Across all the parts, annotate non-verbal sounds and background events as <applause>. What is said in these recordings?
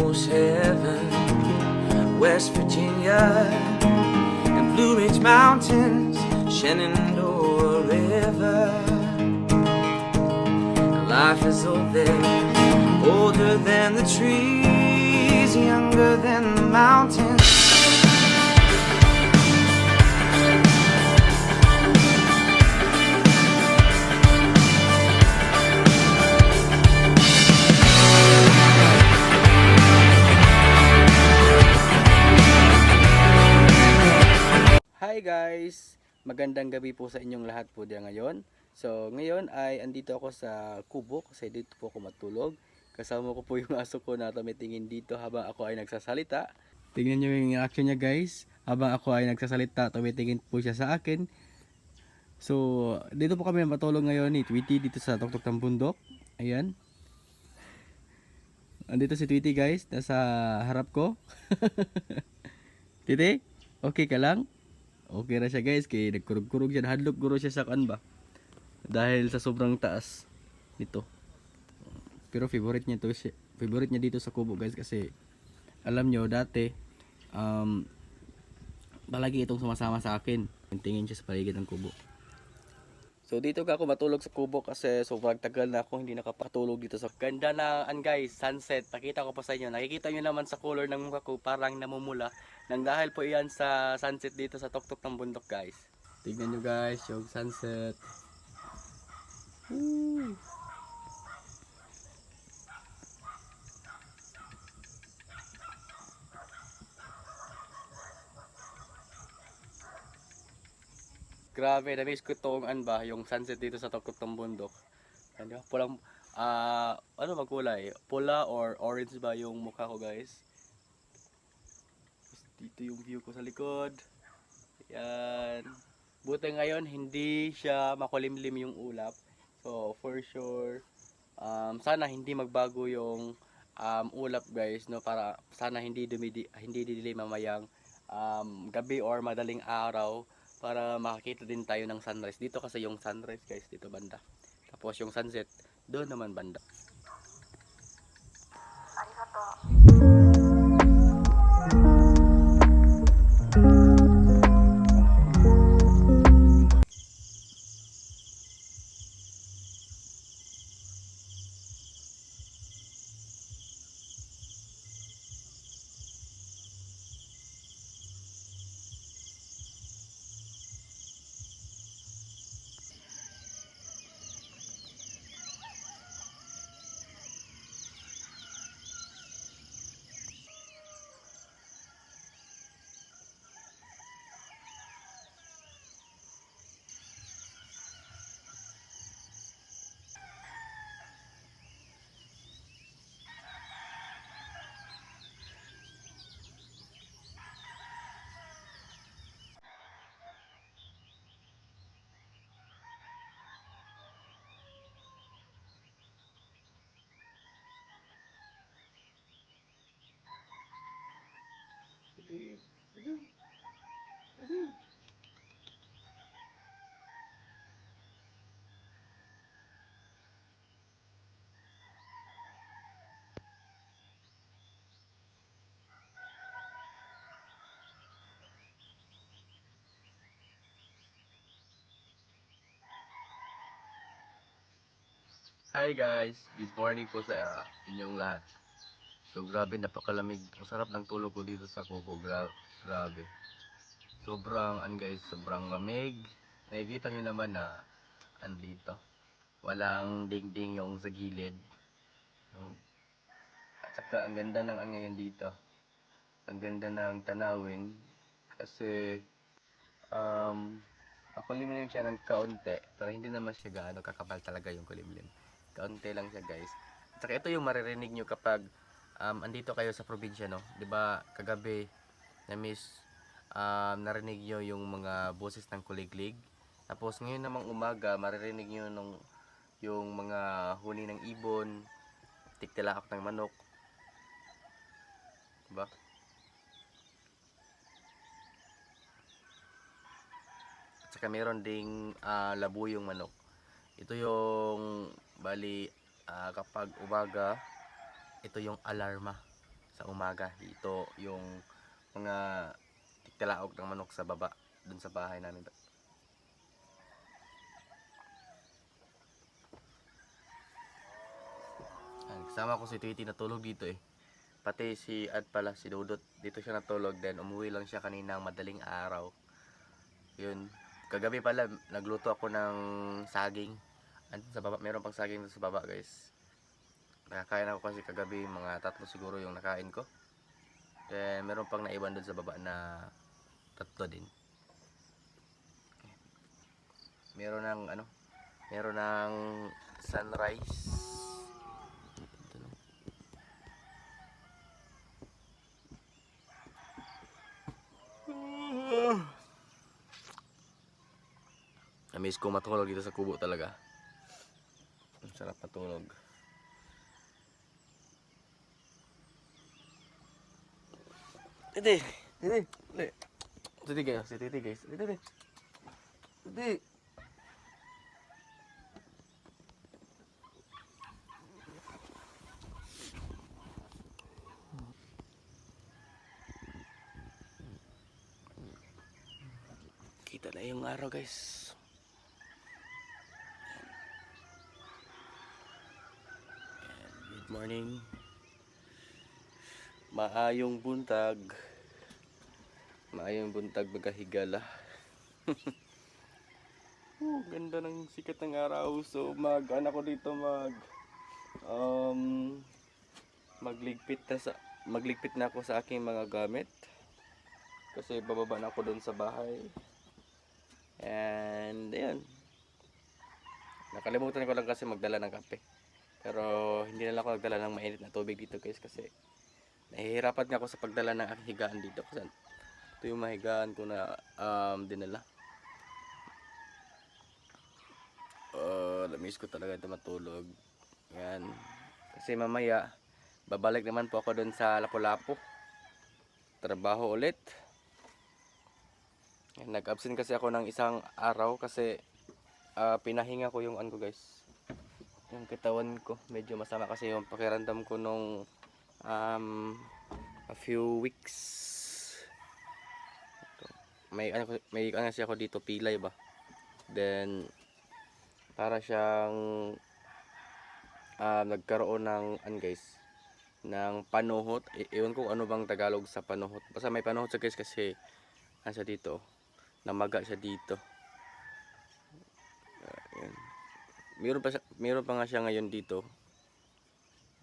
almost heaven. West Virginia and Blue Ridge Mountains, Shenandoah River. Life is old there, older than the trees, younger than the mountains. Magandang gabi po sa inyong lahat po diyan ngayon. So ngayon ay andito ako sa kubo kasi dito po ako matulog. Kasama ko po yung aso ko na tumitingin dito habang ako ay nagsasalita. Tingnan nyo yung action niya guys. Habang ako ay nagsasalita, tumitingin po siya sa akin. So dito po kami matulog ngayon ni Tweety dito sa tuktok ng bundok. Ayan. Andito si Tweety guys, nasa harap ko. <laughs> Titi, okay ka lang? Okay na siya guys, kay nagkurog-kurog siya, hadlok guro siya sa kan ba? Dahil sa sobrang taas nito. Pero favorite niya to siya, favorite niya dito sa kubo guys kasi alam nyo dati um, palagi itong sumasama sa akin. Tingin siya sa paligid ng kubo. So dito ka ako matulog sa kubo kasi sobrang tagal na ako hindi nakapatulog dito sa ganda na an guys, sunset. Pakita ko pa sa inyo. Nakikita nyo naman sa color ng mukha ko parang namumula. Nang dahil po iyan sa sunset dito sa tuktok ng bundok guys. Tignan nyo guys yung sunset. Woo! Grabe, na-miss ko tong an ba, yung sunset dito sa tuktok ng bundok. Ano, pulang, ah, ano bang kulay? Pula or orange ba yung mukha ko guys? Tapos dito yung view ko sa likod. Yan. Buti ngayon, hindi siya makulimlim yung ulap. So, for sure, um, sana hindi magbago yung um, ulap guys, no? Para sana hindi dumidi, hindi didilim mamayang um, gabi or madaling araw para makakita din tayo ng sunrise. Dito kasi yung sunrise guys, dito banda. Tapos yung sunset, doon naman banda. Hi guys, good morning po sa inyong lahat. So grabe, napakalamig. Ang sarap ng tulog ko dito sa kubo. Gra- grabe. Sobrang, an guys, sobrang lamig. Nakikita nyo naman na, andito. Walang dingding yung sa gilid. At saka, ang ganda ng ang ngayon dito. Ang ganda ng tanawin. Kasi, um, ang kulimlim siya ng kaunti, pero hindi naman siya gaano kakapal talaga yung kulimlim. Kaunti lang siya guys. At saka ito yung maririnig nyo kapag um, andito kayo sa probinsya, no? 'Di ba kagabi na miss um, narinig nyo yung mga boses ng kuliglig. Tapos ngayon namang umaga, maririnig nyo nung, yung mga huni ng ibon, tiktilakak ng manok. Diba? At saka meron ding ah, labuyong manok. Ito yung bali ah, kapag umaga, ito yung alarma. sa umaga. Ito yung mga tiktalaog ng manok sa baba dun sa bahay namin. Kasama ko si Tweety natulog dito eh. Pati si Ad pala, si Dudot, dito siya natulog. Then umuwi lang siya kaninang madaling araw. Yun. Kagabi pala, nagluto ako ng saging. Sa baba, meron pang saging sa baba guys. Nakakain ako kasi kagabi, mga tatlo siguro yung nakain ko. Then meron pang naiwan dun sa baba na tatlo din. Meron ng ano, meron ng sunrise. Namiss ko matulog dito sa kubo talaga. Ang sarap matulog. Titi, titi, titi. Titi guys, titi guys. Titi, titi. Titi. Kita na yung araw guys. Ayan, good morning. Maayong buntag. Maayong buntag magahigala. <laughs> oh, ganda ng sikat ng araw. So mag ano ko dito mag um magligpit na sa magligpit na ako sa aking mga gamit. Kasi bababa na ako doon sa bahay. And ayun. Nakalimutan ko lang kasi magdala ng kape. Pero hindi na lang ako nagdala ng mainit na tubig dito guys kasi nahihirapan nga ako sa pagdala ng aking higaan dito kasi ito yung mahigaan ko na um, dinala. Uh, namiss ko talaga ito matulog. Yan. Kasi mamaya babalik naman po ako doon sa Lapu-Lapu. Trabaho ulit. Nag-absent kasi ako ng isang araw kasi ah, pinahinga ko yung ano guys. Yung katawan ko medyo masama kasi yung pakiramdam ko nung um, a few weeks. May ano may ano kasi ako dito pilay ba. Then para siyang ah, nagkaroon ng ano guys ng panuhot. I- iwan ko ano bang Tagalog sa panuhot. Basta may panuhot sa guys kasi siya dito namaga siya dito. Ayan. Meron pa siya, meron pa nga siya ngayon dito.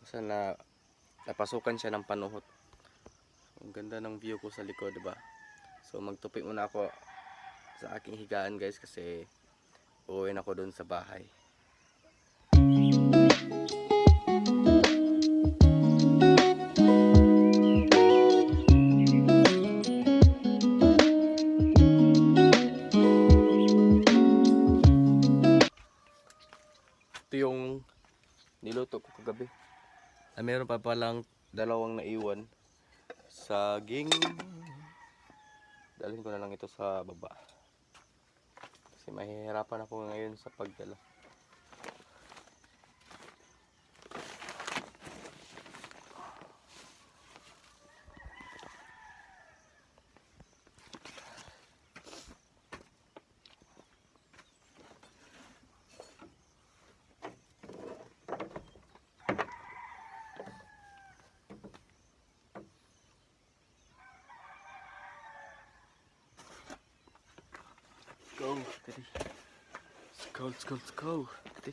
Basta na napasukan siya ng panuhot. Ang ganda ng view ko sa likod, ba? So magtupi muna ako sa aking higaan, guys, kasi uuwi na ako doon sa bahay. Ito Ah, meron pa palang dalawang naiwan. Saging. Dalhin ko na lang ito sa baba. Kasi mahihirapan ako ngayon sa pagdala. Go, Teddy. Let's go, let's go, let's go. Teddy.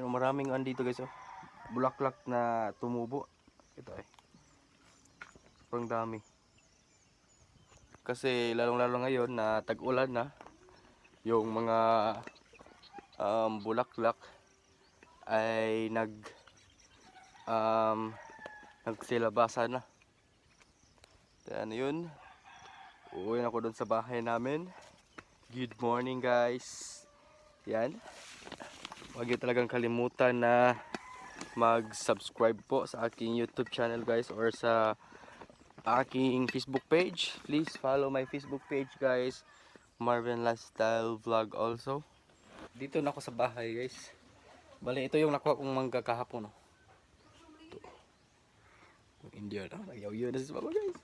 Yun, maraming andito guys oh. Bulaklak na tumubo. Ito eh. Sobrang dami. Kasi lalong-lalo ngayon na tag-ulan na, yung mga um, bulaklak ay nag um, nagsilabasa na. Ano yun. Uuwi na ako doon sa bahay namin. Good morning guys. Yan. Huwag niyo talagang kalimutan na mag-subscribe po sa aking YouTube channel guys or sa aking Facebook page. Please follow my Facebook page guys. Marvin Lifestyle Vlog also. Dito na ako sa bahay guys. Bali, ito yung nakuha kong mangga kahapon. No? Indian. Ah, nagyaw-yaw na sa baba guys.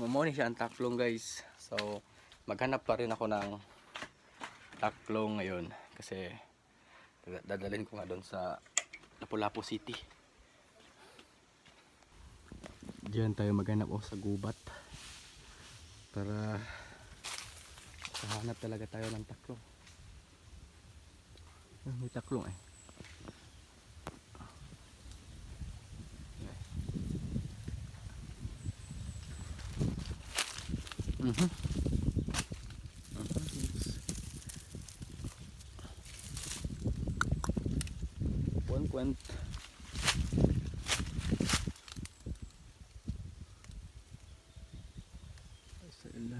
Mamoni siya ang taklong guys. So, maghanap pa rin ako ng taklong ngayon. Kasi, dad- dadalhin ko nga doon sa Lapu-Lapu City. Diyan tayo maghanap oh, sa gubat. Para Hahanap talaga tayo ng taklong. Ah, may taklong eh. Mhm. Mhm. One kwent. Sila.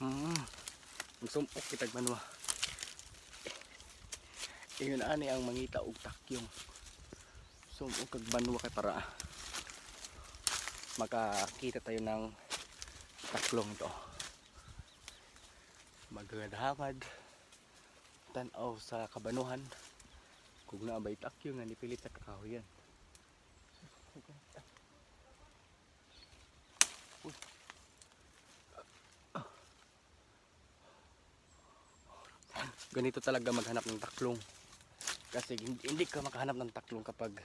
Hmm. Magsumpok kitag manwa. Iyon ani ang mangita og takyong. Sumpok kag banwa kay para makakita tayo ng taklong ito. Magdahangad tanaw sa kabanuhan kung naabay takyo nga nipilit sa kakahoyan. Ganito talaga maghanap ng taklong. Kasi hindi, hindi ka makahanap ng taklong kapag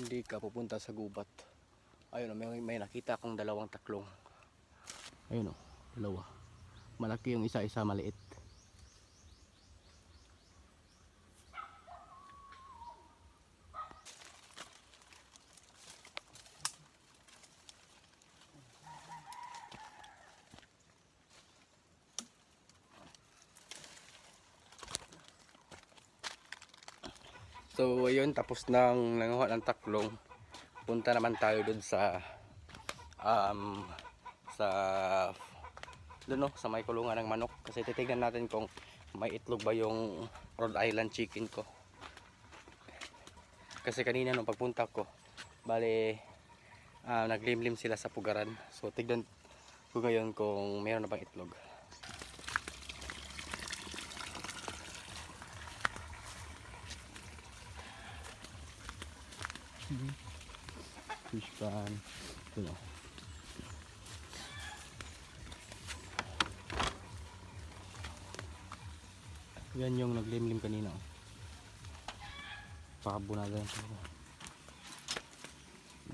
hindi ka pupunta sa gubat. Ayun, oh, may, may nakita akong dalawang taklong. Ayun o, dalawa. Malaki yung isa, isa maliit. So ayun, tapos nang nanguha ng taklong, punta naman tayo dun sa um, sa dun no, sa may kulungan ng manok kasi titignan natin kung may itlog ba yung Rhode Island chicken ko. Kasi kanina nung pagpunta ko, bale ah, naglimlim sila sa pugaran. So tignan ko ngayon kung meron na bang itlog. Fish pan. Ito na yan yung naglimlim kanina oh. pakabunagan sila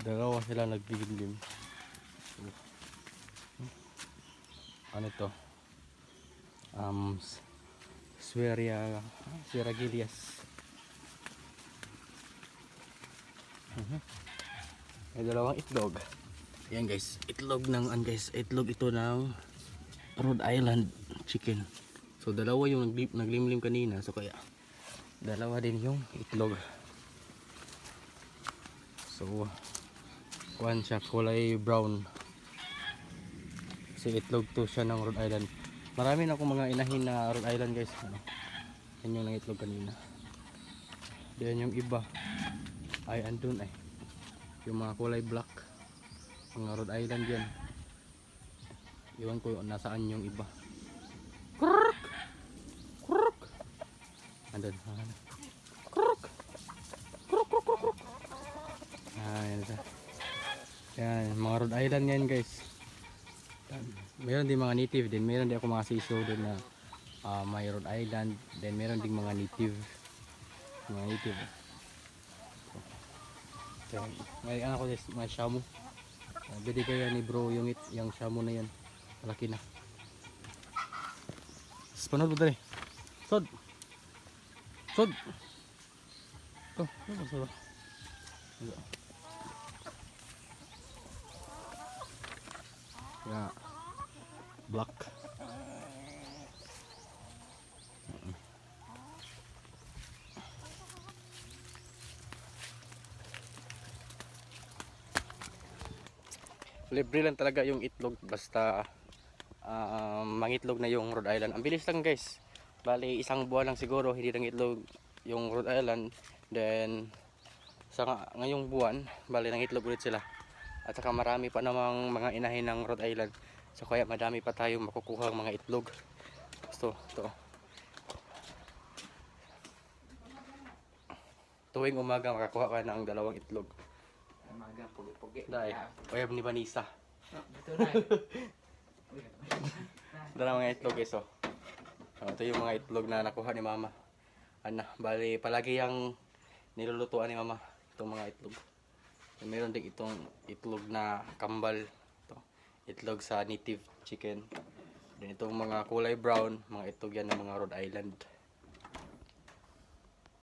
dalawa sila naglimlim. Oh. Ano to? Um Sweria Sweragilias May dalawang itlog. Ayan guys, itlog ng an guys, itlog ito ng Rhode Island chicken. So dalawa yung naglim, naglimlim kanina, so kaya dalawa din yung itlog. So one siya kulay brown. Kasi itlog to siya ng Rhode Island. Marami na akong mga inahin na Rhode Island guys. Ano? Yan yung nangitlog kanina. Yan yung iba ay andun ay. Yung mga kulay black. Mga Rhode Island yan. Iwan ko yung nasaan yung iba. Kruk kruk andun kruk kruk kruk kruk kruk ah yan mga Rhode Island yan guys. Meron din mga native din. Meron din ako mga sisyo din na ah, may Rhode Island. Then meron din mga native. Mga native So, may ano ko this, may shamu. Uh, Bili kaya ni bro yung it, yung shamu na yan. Malaki na. Spanod mo dali. Sod. Sod. To, ano ba sa Ya. Black. Libre lang talaga yung itlog basta ah, mangitlog na yung Rhode Island. Ang bilis lang guys. Bali isang buwan lang siguro hindi nang itlog yung Rhode Island. Then sa nga- ngayong buwan, bali nang itlog ulit sila. At saka marami pa namang mga inahin ng Rhode Island. So kaya madami pa tayong makukuha mga itlog. So, to. Tuwing umaga makakuha ka ng dalawang itlog. Umaga, pugi-pugi. Dahil, oyab ni Vanessa. Dito na. Dala mga itlog guys oh. Oh, ito yung mga itlog na nakuha ni mama. Ana, bali palagi yung nilulutuan ni mama itong mga itlog. And meron din itong itlog na kambal. Ito, itlog sa native chicken. Then itong mga kulay brown, mga itlog yan ng mga Rhode Island.